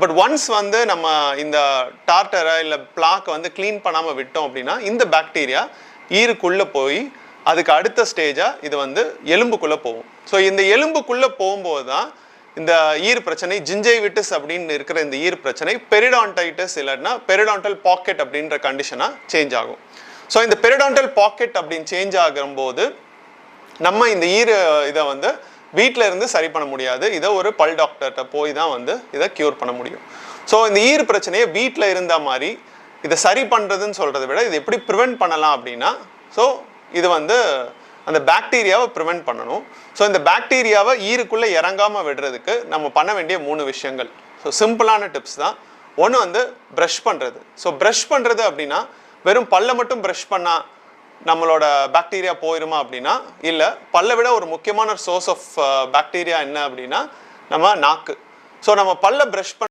But once வந்து நம்ம இந்த டார்டரை இல்லை பிளாக்கை வந்து க்ளீன் பண்ணாமல் விட்டோம் அப்படின்னா இந்த பாக்டீரியா ஈருக்குள்ளே போய் அதுக்கு அடுத்த ஸ்டேஜாக இது வந்து எலும்புக்குள்ளே போகும். ஸோ இந்த எலும்புக்குள்ளே போகும்போது தான் இந்த ஈர் பிரச்சனை ஜிஞ்சைவிட்டிஸ் அப்படின்னு இருக்கிற இந்த ஈர் பிரச்சனை பெரிடான்டைட்டிஸ் இல்லைன்னா பெரிடான்டல் பாக்கெட் அப்படின்ற கண்டிஷனாக சேஞ்ச் ஆகும். ஸோ இந்த பெரிடான்டல் பாக்கெட் அப்படின்னு சேஞ்ச் ஆகும்போது நம்ம இந்த ஈர இதை வந்து வீட்டில் இருந்து சரி பண்ண முடியாது. இதை ஒரு பல் டாக்டர்கிட்ட போய் தான் வந்து இதை க்யூர் பண்ண முடியும். ஸோ இந்த ஈர் பிரச்சனையை வீட்டில் இருந்த மாதிரி இதை சரி பண்ணுறதுன்னு சொல்கிறத விட இது எப்படி ப்ரிவெண்ட் பண்ணலாம் அப்படின்னா ஸோ இது வந்து அந்த பாக்டீரியாவை ப்ரிவெண்ட் பண்ணணும். ஸோ இந்த பாக்டீரியாவை ஈருக்குள்ளே இறங்காமல் விடுறதுக்கு நம்ம பண்ண வேண்டிய மூணு விஷயங்கள். ஸோ சிம்பிளான டிப்ஸ் தான். ஒன்று வந்து ப்ரஷ் பண்ணுறது ஸோ ப்ரஷ் பண்ணுறது அப்படின்னா வெறும் பல்லை மட்டும் ப்ரஷ் பண்ணால் நம்மளோட பாக்டீரியா போயிருமா அப்படின்னா இல்லை பல்லை விட ஒரு முக்கியமான சோர்ஸ் ஆஃப் பாக்டீரியா என்ன அப்படின்னா நம்ம நாக்கு. ஸோ நம்ம பல்ல ப்ரஷ் பண்ண